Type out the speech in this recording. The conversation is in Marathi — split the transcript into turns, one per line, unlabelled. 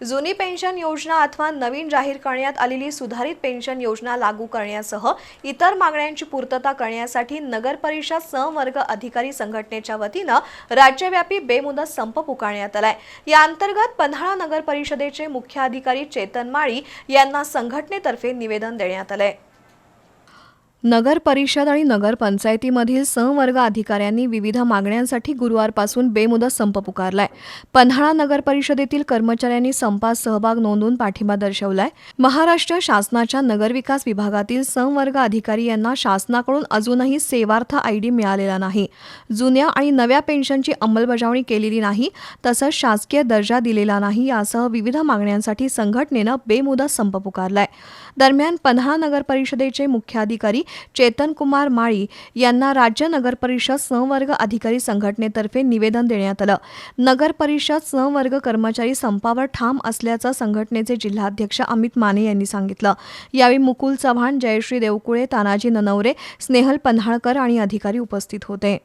जुनी पेन्शन योजना अथवा नवीन जाहीर करण्यात आलेली सुधारित पेन्शन योजना लागू करण्यासह इतर मागण्यांची पूर्तता करण्यासाठी नगर परिषद संवर्ग अधिकारी संघटनेच्या वतीनं राज्यव्यापी बेमुदत संप पुकारण्यात आलाय. या अंतर्गत पन्हाळा नगर परिषदेचे मुख्य अधिकारी चेतन माळी यांना संघटनेतर्फे निवेदन देण्यात आलंय. नगर परिषद आणि नगरपंचायतीमधील संवर्ग अधिकाऱ्यांनी विविध मागण्यांसाठी गुरुवारपासून बेमुदत संप पुकारलाय. पन्हाळा नगर परिषदेतील कर्मचाऱ्यांनी संपात सहभाग नोंदवून पाठिंबा दर्शवलाय. महाराष्ट्र शासनाच्या नगरविकास विभागातील संवर्ग अधिकारी यांना शासनाकडून अजूनही सेवार्थ आयडी मिळालेला नाही. जुन्या आणि नव्या पेन्शनची अंमलबजावणी केलेली नाही तसंच शासकीय दर्जा दिलेला नाही यासह विविध मागण्यांसाठी संघटनेनं बेमुदत संप पुकारलाय. दरम्यान पन्हाळा नगर परिषदेचे मुख्याधिकारी चेतन कुमार माळी यांना राज्य नगरपरिषद संवर्ग अधिकारी संघटनेतर्फे निवेदन देण्यात आलं. नगरपरिषद संवर्ग कर्मचारी संपावर ठाम असल्याचं संघटनेचे जिल्हाध्यक्ष अमित माने यांनी सांगितलं. यावेळी मुकुल चव्हाण जयश्री देवकुळे तानाजी ननवरे स्नेहल पन्हाळकर आणि अधिकारी उपस्थित होते.